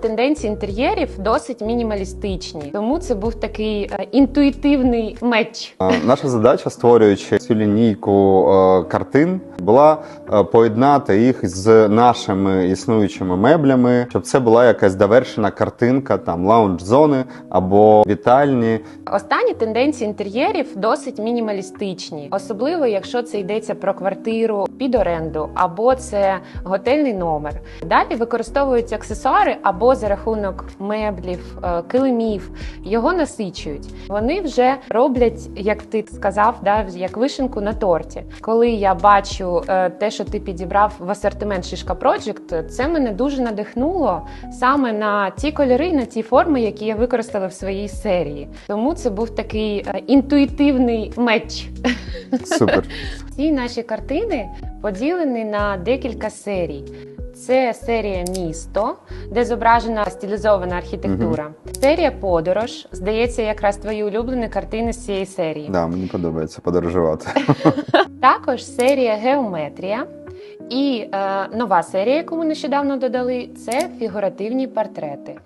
тенденції інтер'єрів досить мінімалістичні, тому це був такий е, інтуїтивний меч. Наша задача, створюючи цю лінійку е, картин, була е, поєднати їх з нашими існуючими меблями, щоб це була якась довершена картинка, там лаунж-зони або вітальні. Останні тенденції інтер'єрів досить мінімалістичні, особливо якщо це йдеться про квартиру під оренду або це готельний номер. Далі використовуються аксесуари або за рахунок меблів, е, килимів. Його насичують. Вони вже роблять, як ти сказав, да, як вишенку на торті. Коли я бачу е, те, що ти підібрав в асортимент Шишка Project, це мене дуже надихнуло саме на ті кольори, на ті форми, які я використала в своїй серії. Тому це був такий е, інтуїтивний меч. Супер. Ці наші картини поділені на декілька серій. Це серія місто, де зображена стилізована архітектура. Серія подорож. Здається, якраз твої улюблені картини з цієї серії. Да, мені подобається подорожувати. Також серія геометрія. І е, нова серія, яку ми нещодавно додали, це фігуративні портрети.